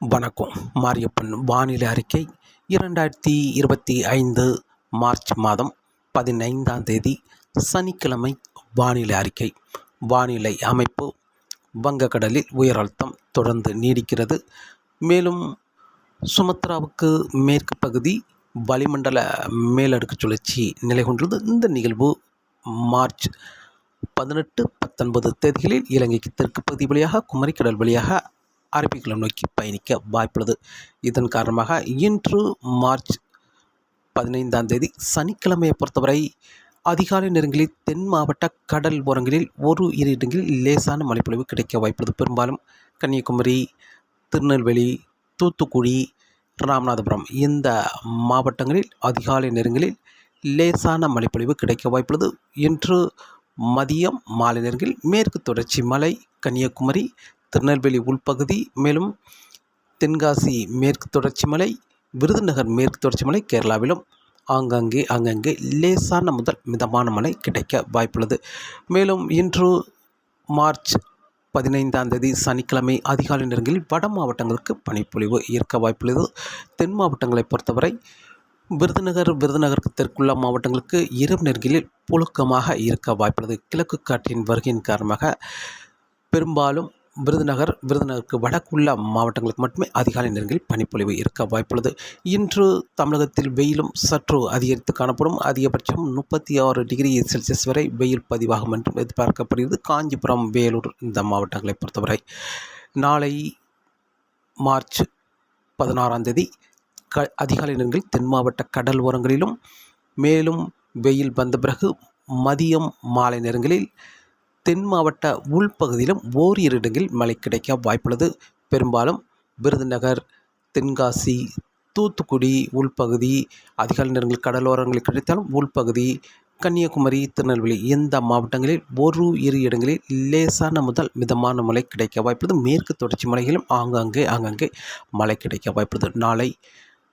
வணக்கம். மாரியப்பன் வானிலை அறிக்கை இரண்டாயிரத்தி இருபத்தி ஐந்து மார்ச் மாதம் பதினைந்தாம் தேதி சனிக்கிழமை வானிலை அறிக்கை. வானிலை அமைப்பு வங்கக்கடலில் உயர் அழுத்தம் தொடர்ந்து நீடிக்கிறது. மேலும் சுமத்ராவுக்கு மேற்கு பகுதி வளிமண்டல மேலடுக்கு சுழற்சி நிலை கொண்டுள்ளது இந்த நிகழ்வு மார்ச் பதினெட்டு பத்தொன்பது தேதிகளில் இலங்கைக்கு தெற்கு பகுதி வழியாக குமரிக்கடல் வழியாக அரபிக்கலம் நோக்கி பயணிக்க வாய்ப்புள்ளது. இதன் காரணமாக இன்று மார்ச் பதினைந்தாம் தேதி சனிக்கிழமையை பொறுத்தவரை அதிகாலை நேரங்களில் தென் மாவட்ட கடல் ஓரங்களில் ஒரு இரு இடங்களில் லேசான மழைப்பொழிவு கிடைக்க வாய்ப்புள்ளது. பெரும்பாலும் கன்னியாகுமரி திருநெல்வேலி தூத்துக்குடி ராமநாதபுரம் இந்த மாவட்டங்களில் அதிகாலை நேரங்களில் லேசான மழைப்பொழிவு கிடைக்க வாய்ப்புள்ளது. இன்று மதியம் மாலை நேரங்களில் மேற்கு தொடர்ச்சி மலை கன்னியாகுமரி திருநெல்வேலி உள்பகுதி மேலும் தென்காசி மேற்கு தொடர்ச்சி மலை விருதுநகர் மேற்கு தொடர்ச்சி மலை கேரளாவிலும் ஆங்காங்கே ஆங்காங்கே லேசான முதல் மிதமான மழை கிடைக்க வாய்ப்புள்ளது. மேலும் இன்று மார்ச் பதினைந்தாம் தேதி சனிக்கிழமை அதிகாலை நேரங்களில் வட மாவட்டங்களுக்கு பனிப்பொழிவு இருக்க வாய்ப்புள்ளது. தென் மாவட்டங்களை பொறுத்தவரை விருதுநகர் விருதுநகருக்கு தெற்குள்ள மாவட்டங்களுக்கு இரவு நேரங்களில் புழுக்கமாக இருக்க வாய்ப்புள்ளது. கிழக்கு காற்றின் வருகையின் காரணமாக பெரும்பாலும் விருதுநகர் விருதுநகருக்கு வடக்குள்ள மாவட்டங்களுக்கு மட்டுமே அதிகாலை நேரங்களில் பனிப்பொழிவு இருக்க வாய்ப்புள்ளது. இன்று தமிழகத்தில் வெயிலும் சற்று அதிகரித்து காணப்படும். அதிகபட்சம் முப்பத்தி ஆறு டிகிரி செல்சியஸ் வரை வெயில் பதிவாகும் என்றும் எதிர்பார்க்கப்படுகிறது. காஞ்சிபுரம் வேலூர் இந்த மாவட்டங்களை பொறுத்தவரை நாளை மார்ச் பதினாறாம் தேதி க அதிகாலை நேரங்களில் தென் மாவட்ட கடல் ஓரங்களிலும் மேலும் வெயில் வந்த பிறகு மதியம் மாலை நேரங்களில் தென் மாவட்ட உள்பகுதியிலும் ஓரிரு இடங்களில் மழை கிடைக்க வாய்ப்புள்ளது. பெரும்பாலும் விருதுநகர் தென்காசி தூத்துக்குடி உள்பகுதி அதிகாலை நேரங்களில் கடலோரங்களில் கிடைத்தாலும் உள்பகுதி கன்னியாகுமரி திருநெல்வேலி இந்த மாவட்டங்களில் ஒரு இரு இடங்களில் லேசான முதல் மிதமான மழை கிடைக்க வாய்ப்புள்ளது. மேற்கு தொடர்ச்சி மலைகளிலும் ஆங்காங்கே ஆங்காங்கே மழை கிடைக்க வாய்ப்புள்ளது. நாளை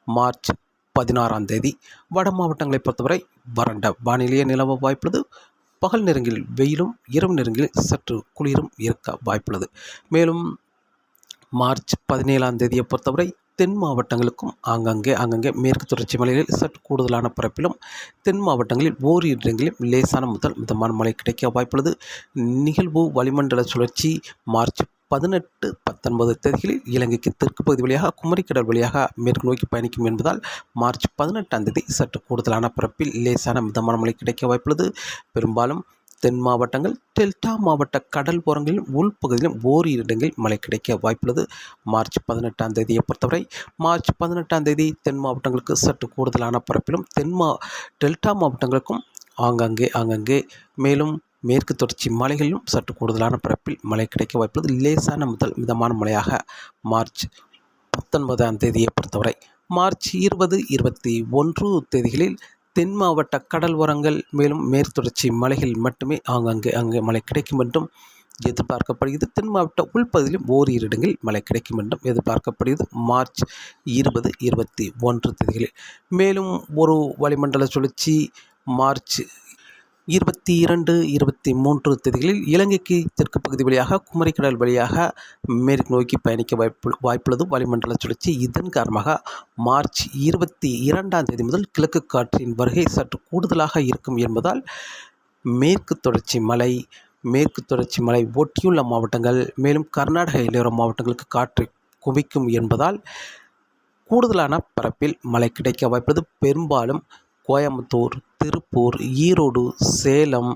மார்ச் பதினாறாம் தேதி வட மாவட்டங்களை பொறுத்தவரை வறண்ட வானிலையே நிலவ வாய்ப்புள்ளது. பகல் நேரங்களில் வெயிலும் இரவு நேரங்களில் சற்று குளிரும் இருக்க வாய்ப்புள்ளது. மேலும் மார்ச் பதினேழாம் தேதியை பொறுத்தவரை தென் மாவட்டங்களுக்கும் ஆங்காங்கே ஆங்காங்கே மேற்கு தொடர்ச்சி மலைகளில் சற்று கூடுதலான பரப்பிலும் தென் மாவட்டங்களில் ஓரிரு இடங்களில் லேசான முதல் மிதமான மழை கிடைக்க வாய்ப்புள்ளது. நிகழ்வு வளிமண்டல சுழற்சி மார்ச் பதினெட்டு பத்தொன்பது தேதிகளில் இலங்கைக்கு தெற்கு பகுதி வழியாக குமரிக்கடல் வழியாக மேற்கு நோக்கி பயணிக்கும் என்பதால் மார்ச் பதினெட்டாம் தேதி சற்று கூடுதலான பரப்பில் லேசான மிதமான மழை கிடைக்க வாய்ப்புள்ளது. பெரும்பாலும் தென் மாவட்டங்கள் டெல்டா மாவட்ட கடல் ஓரங்களிலும் உள்பகுதியிலும் ஓரிரு இடங்களில் மழை கிடைக்க வாய்ப்புள்ளது. மார்ச் பதினெட்டாம் தேதியை பொறுத்தவரை மார்ச் பதினெட்டாம் தேதி தென் மாவட்டங்களுக்கு சற்று கூடுதலான பரப்பிலும் தென் மா டெல்டா மாவட்டங்களுக்கும் ஆங்காங்கே ஆங்காங்கே மேலும் மேற்கு தொடர்ச்சி மலைகளிலும் சற்று கூடுதலான பரப்பில் மழை கிடைக்க வாய்ப்புள்ளது. லேசான முதல் மிதமான மழையாக மார்ச் பத்தொன்பதாம் தேதியை பொறுத்தவரை மார்ச் இருபது இருபத்தி ஒன்று தேதிகளில் தென் மாவட்ட கடல் ஓரங்கள் மேலும் மேற்கு தொடர்ச்சி மலைகள் மட்டுமே ஆங்காங்கே அங்கே மழை கிடைக்கும் என்றும் எதிர்பார்க்கப்படுகிறது. தென் மாவட்ட உள்பகுதியிலும் ஓரிரு இடங்களில் மழை கிடைக்கும் என்றும் எதிர்பார்க்கப்படுகிறது. மார்ச் இருபது இருபத்தி ஒன்று தேதிகளில் மேலும் ஒரு வளிமண்டல சுழற்சி மார்ச் இருபத்தி இரண்டு இருபத்தி மூன்று தேதிகளில் இலங்கைக்கு தெற்கு பகுதி வழியாக குமரிக்கடல் வழியாக மேற்கு நோக்கி பயணிக்க வாய்ப்பு வாய்ப்புள்ளது. வளிமண்டல சுழற்சி இதன் காரணமாக மார்ச் இருபத்தி இரண்டாம் தேதி முதல் கிழக்கு காற்றின் வருகை சற்று கூடுதலாக இருக்கும் என்பதால் மேற்கு தொடர்ச்சி மலை மேற்கு தொடர்ச்சி மலை ஒட்டியுள்ள மாவட்டங்கள் மேலும் கர்நாடக எல்லையோர மாவட்டங்களுக்கு காற்று குவிக்கும் என்பதால் கூடுதலான பரப்பில் மழை கிடைக்க வாய்ப்புள்ளது. பெரும்பாலும் கோயம்புத்தூர் திருப்பூர் ஈரோடு சேலம்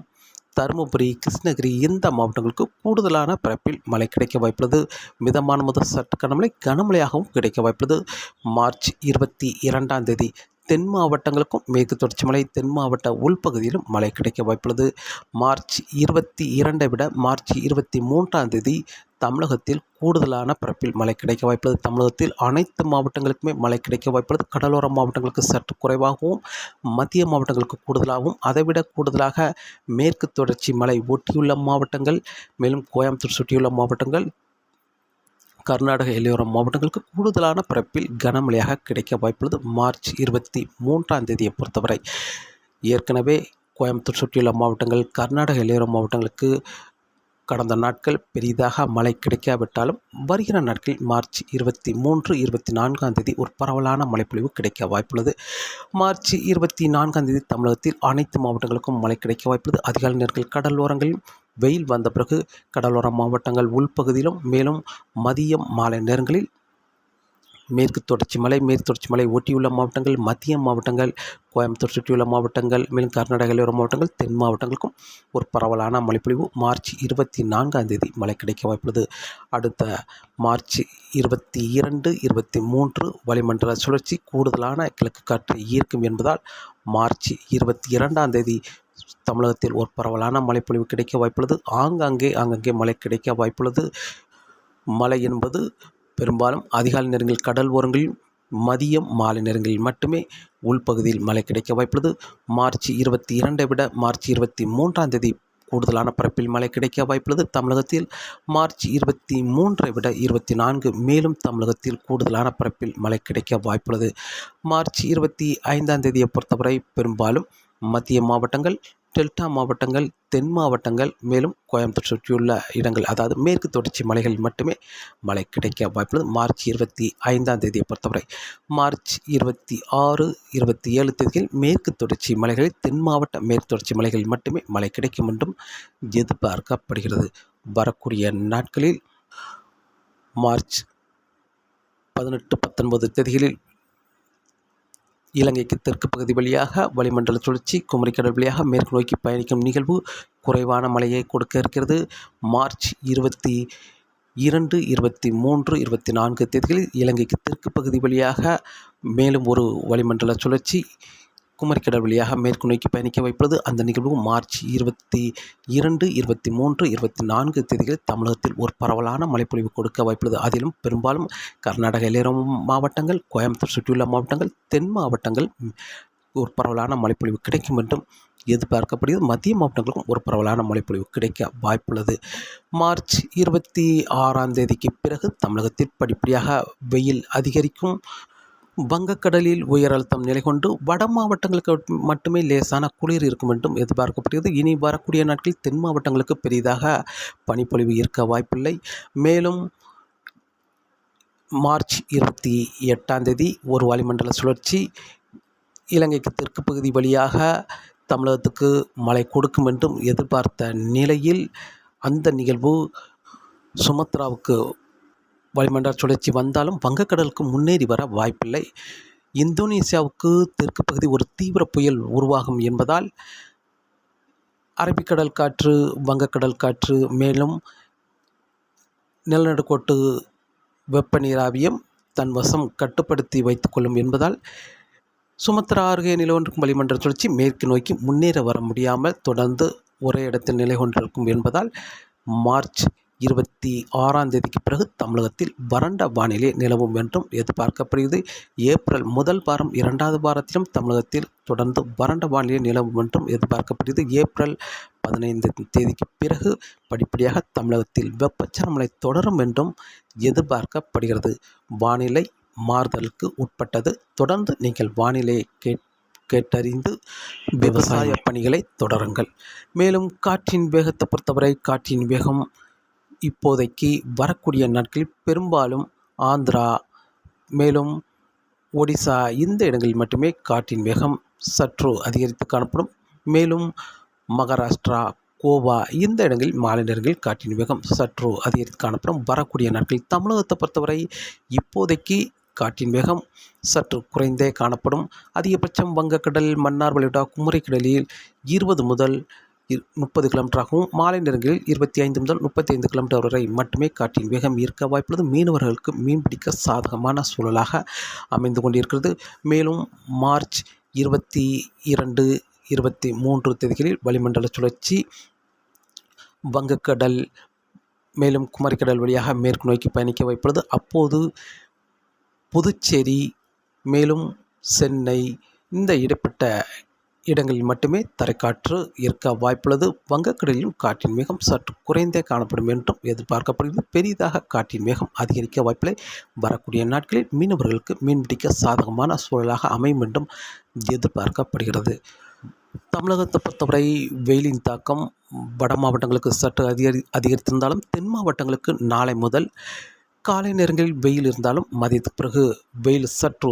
தருமபுரி கிருஷ்ணகிரி இந்த மாவட்டங்களுக்கு கூடுதலான பரப்பில் மழை கிடைக்க வாய்ப்புள்ளது. மிதமான முதல் சற்று கனமழை கனமழையாகவும் கிடைக்க வாய்ப்புள்ளது. மார்ச் இருபத்தி இரண்டாம் தேதி தென் மாவட்டங்களுக்கும் மேற்கு தொடர்ச்சி மலை தென் மாவட்ட உள்பகுதியிலும் மழை கிடைக்க வாய்ப்புள்ளது. மார்ச் இருபத்தி இரண்டை விட மார்ச் இருபத்தி மூன்றாம் தேதி தமிழகத்தில் கூடுதலான பரப்பில் மழை கிடைக்க வாய்ப்புள்ளது. தமிழகத்தில் அனைத்து மாவட்டங்களுக்குமே மழை கிடைக்க வாய்ப்புள்ளது. கடலோர மாவட்டங்களுக்கு சற்று குறைவாகவும் மத்திய மாவட்டங்களுக்கு கூடுதலாகவும் அதைவிட கூடுதலாக மேற்கு தொடர்ச்சி மலை ஒட்டியுள்ள மாவட்டங்கள் மேலும் கோயம்புத்தூர் சுற்றியுள்ள மாவட்டங்கள் கர்நாடக எல்லையோர மாவட்டங்களுக்கு கூடுதலான பரப்பில் கனமழையாக கிடைக்க வாய்ப்புள்ளது. மார்ச் இருபத்தி மூன்றாம் தேதியை பொறுத்தவரை ஏற்கனவே கோயம்புத்தூர் சுற்றியுள்ள மாவட்டங்கள் கர்நாடக எல்லையோர மாவட்டங்களுக்கு கடந்த நாட்கள் பெரிதாக மழை கிடைக்காவிட்டாலும் வருகிற நாட்களில் மார்ச் இருபத்தி மூன்று இருபத்தி நான்காம் தேதி ஒரு பரவலான மழைப்பொழிவு கிடைக்க வாய்ப்புள்ளது. மார்ச் இருபத்தி நான்காம் தேதி தமிழகத்தில் அனைத்து மாவட்டங்களுக்கும் மழை கிடைக்க வாய்ப்புள்ளது. அதிகாலை நேரங்கள் கடலோரங்களில் வெயில் வந்த பிறகு கடலோர மாவட்டங்கள் உள்பகுதியிலும் மேலும் மதியம் மாலை நேரங்களில் மேற்கு தொடர்ச்சி மலை மேற்கு தொடர்ச்சி மலை ஒட்டியுள்ள மாவட்டங்கள் மத்திய மாவட்டங்கள் கோயம்புத்தூர் சுற்றியுள்ள மாவட்டங்கள் மேலும் கர்நாடகாவில் எல்லையோர மாவட்டங்கள் தென் மாவட்டங்களுக்கும் ஒரு பரவலான மழைப்பொழிவு மார்ச் இருபத்தி நான்காம் தேதி மழை கிடைக்க வாய்ப்புள்ளது. அடுத்த மார்ச் இருபத்தி இரண்டு இருபத்தி மூன்று வளிமண்டல சுழற்சி கூடுதலான கிழக்கு காற்றை ஈர்க்கும் என்பதால் மார்ச் இருபத்தி இரண்டாம் தேதி தமிழகத்தில் ஒரு பரவலான மழைப்பொழிவு கிடைக்க வாய்ப்புள்ளது. ஆங்காங்கே ஆங்காங்கே மழை கிடைக்க வாய்ப்புள்ளது. மழை என்பது பெரும்பாலும் அதிகாலை நேரங்களில் கடல் ஓரங்களில் மதியம் மாலை நேரங்களில் மட்டுமே உள்பகுதியில் மழை கிடைக்க வாய்ப்புள்ளது. மார்ச் இருபத்தி இரண்டை விட மார்ச் இருபத்தி மூன்றாம் தேதி கூடுதலான பரப்பில் மழை கிடைக்க வாய்ப்புள்ளது. தமிழகத்தில் மார்ச் இருபத்தி மூன்றை விட இருபத்தி நான்கு மேலும் தமிழகத்தில் கூடுதலான பரப்பில் மழை கிடைக்க வாய்ப்புள்ளது. மார்ச் இருபத்தி ஐந்தாம் தேதியை பொறுத்தவரை பெரும்பாலும் மத்திய மாவட்டங்கள் டெல்டா மாவட்டங்கள் தென் மாவட்டங்கள் மேலும் கோயம்புத்தூர் சுற்றியுள்ள இடங்கள் அதாவது மேற்கு தொடர்ச்சி மலைகளில் மட்டுமே மழை கிடைக்க வாய்ப்புள்ளது. மார்ச் இருபத்தி ஐந்தாம் தேதியை பொறுத்தவரை மார்ச் இருபத்தி ஆறு இருபத்தி ஏழு தேதியில் மேற்கு தொடர்ச்சி மலைகளில் தென் மாவட்ட மேற்கு தொடர்ச்சி மலைகளில் மட்டுமே மழை கிடைக்கும் என்றும் எதிர்பார்க்கப்படுகிறது. வரக்கூடிய நாட்களில் மார்ச் பதினெட்டு பத்தொன்பது தேதிகளில் இலங்கைக்கு தெற்கு பகுதி வழியாக வளிமண்டல சுழற்சி குமரிக்கடல் வழியாக மேற்கு நோக்கி பயணிக்கும் நிகழ்வு குறைவான மழையை கொடுக்க இருக்கிறது. மார்ச் இருபத்தி இரண்டு இருபத்தி மூன்று இருபத்தி நான்கு தேதிகளில் இலங்கைக்கு தெற்கு பகுதி வழியாக மேலும் ஒரு வளிமண்டல சுழற்சி குமரிக்கடல் வழியாக மேற்கு நோக்கி பயணிக்க வைப்பது அந்த நிகழ்வு மார்ச் இருபத்தி இரண்டு இருபத்தி மூன்று இருபத்தி நான்கு தேதிகளில் தமிழகத்தில் ஒரு பரவலான மழைப்பொழிவு கொடுக்க வாய்ப்புள்ளது. அதிலும் பெரும்பாலும் கர்நாடக இளையரம் மாவட்டங்கள் கோயம்புத்தூர் சுற்றியுள்ள மாவட்டங்கள் தென் மாவட்டங்கள் ஒரு பரவலான மழைப்பொழிவு கிடைக்கும் என்றும் எதிர்பார்க்கப்படுகிறது. மத்திய மாவட்டங்களுக்கும் ஒரு பரவலான மழைப்பொழிவு கிடைக்க வாய்ப்புள்ளது. மார்ச் இருபத்தி ஆறாம் தேதிக்கு பிறகு தமிழகத்தில் படிப்படியாக வெயில் அதிகரிக்கும் வங்கக்கடலில் உயர் அழுத்தம் நிலை கொண்டு வட மாவட்டங்களுக்கு மட்டுமே லேசான குளிர் இருக்கும் என்றும் எதிர்பார்க்கப்படுகிறது. இனி வரக்கூடிய நாட்களில் தென் மாவட்டங்களுக்கு பெரிதாக பனிப்பொழிவு இருக்க வாய்ப்பில்லை. மேலும் மார்ச் இருபத்தி எட்டாம் தேதி ஒரு வளிமண்டல சுழற்சி இலங்கைக்கு தெற்கு பகுதி வழியாக தமிழகத்துக்கு மழை கொடுக்கும் என்றும் எதிர்பார்த்த நிலையில் அந்த நிகழ்வு சுமத்ராவுக்கு வளிமண்டல சுழற்சி வந்தாலும் வங்கக்கடலுக்கு முன்னேறி வர வாய்ப்பில்லை. இந்தோனேசியாவுக்கு தெற்கு பகுதி ஒரு தீவிர புயல் உருவாகும் என்பதால் அரபிக்கடல் காற்று வங்கக்கடல் காற்று மேலும் நிலநடுக்கோட்டு வெப்ப நீராவியம் தன் வசம் கட்டுப்படுத்தி வைத்துக்கொள்ளும் என்பதால் சுமத்ரா அருகே நிலவொன்றுக்கும் வளிமண்டல சுழற்சி மேற்கு நோக்கி முன்னேற வர முடியாமல் தொடர்ந்து ஒரே இடத்தில் நிலை கொண்டிருக்கும் என்பதால் மார்ச் இருபத்தி ஆறாம் தேதிக்கு பிறகு தமிழகத்தில் வறண்ட வானிலை நிலவும் என்றும் எதிர்பார்க்கப்படுகிறது. ஏப்ரல் முதல் வாரம் இரண்டாவது வாரத்திலும் தமிழகத்தில் தொடர்ந்து வறண்ட வானிலை நிலவும் என்றும் எதிர்பார்க்கப்படுகிறது. ஏப்ரல் பதினைந்து தேதிக்கு பிறகு படிப்படியாக தமிழகத்தில் வெப்பச்சலமலை தொடரும் என்றும் எதிர்பார்க்கப்படுகிறது. வானிலை மாறுதலுக்கு உட்பட்டது. தொடர்ந்து நீங்கள் வானிலையை கேட் கேட்டறிந்து விவசாய பணிகளை தொடருங்கள். மேலும் காற்றின் வேகத்தை பொறுத்தவரை காற்றின் வேகம் இப்போதைக்கு வரக்கூடிய நாட்களில் பெரும்பாலும் ஆந்திரா மேலும் ஒடிசா இந்த இடங்களில் மட்டுமே காற்றின் வேகம் சற்று அதிகரித்து காணப்படும். மேலும் மகாராஷ்டிரா கோவா இந்த இடங்களில் மாலை நேரங்களில் காற்றின் வேகம் சற்று அதிகரித்து காணப்படும். வரக்கூடிய நாட்களில் தமிழகத்தை பொறுத்தவரை இப்போதைக்கு காற்றின் வேகம் சற்று குறைந்தே காணப்படும். அதிகபட்சம் வங்கக்கடல் மன்னார் வளைகுடா குமரிக்கடலில் இருபது முதல் முப்பது கிலோமீட்டராகவும் மாலை நேரங்களில் இருபத்தி ஐந்து முதல் முப்பத்தி ஐந்து கிலோமீட்டர் வரை மட்டுமே காற்றின் வேகம் ஈர்க்க வாய்ப்புள்ளது. மீனவர்களுக்கு மீன்பிடிக்க சாதகமான சூழலாக அமைந்து கொண்டிருக்கிறது. மேலும் மார்ச் இருபத்தி இரண்டு இருபத்தி மூன்று தேதிகளில் வளிமண்டல சுழற்சி வங்கக்கடல் மேலும் குமரிக்கடல் வழியாக மேற்கு நோக்கி பயணிக்க வைப்பது அப்போது புதுச்சேரி மேலும் சென்னை இந்த இடைப்பட்ட இடங்களில் மட்டுமே தரைக்காற்று இருக்க வாய்ப்புள்ளது. வங்கக்கடலிலும் காற்றின் மேகம் சற்று குறைந்தே காணப்படும் என்றும் எதிர்பார்க்கப்படுகிறது. பெரிதாக காற்றின் மேகம் அதிகரிக்க வாய்ப்பில்லை. வரக்கூடிய நாட்களில் மீனவர்களுக்கு மீன்பிடிக்க சாதகமான சூழலாக அமையும் என்றும் எதிர்பார்க்கப்படுகிறது. தமிழகத்தை பொறுத்தவரை வெயிலின் தாக்கம் வட மாவட்டங்களுக்கு சற்று அதிகரி அதிகரித்திருந்தாலும் தென் மாவட்டங்களுக்கு நாளை முதல் காலை நேரங்களில் வெயில் இருந்தாலும் மதியத்துக்கு பிறகு வெயில் சற்று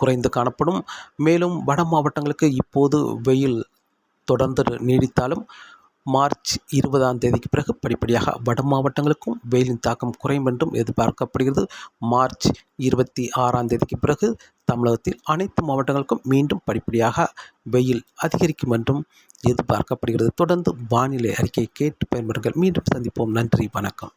குறைந்து காணப்படும். மேலும் வட மாவட்டங்களுக்கு இப்போது வெயில் தொடர்ந்து நீடித்தாலும் மார்ச் இருபதாம் தேதிக்கு பிறகு படிப்படியாக வட மாவட்டங்களுக்கும் வெயிலின் தாக்கம் குறையும் என்றும் எதிர்பார்க்கப்படுகிறது. மார்ச் இருபத்தி ஆறாம் தேதிக்கு பிறகு தமிழகத்தில் அனைத்து மாவட்டங்களுக்கும் மீண்டும் படிப்படியாக வெயில் அதிகரிக்கும் என்றும் எதிர்பார்க்கப்படுகிறது. தொடர்ந்து வானிலை அறிக்கையை கேட்டு பயன்பெறுங்கள் மீண்டும் சந்திப்போம். நன்றி. வணக்கம்.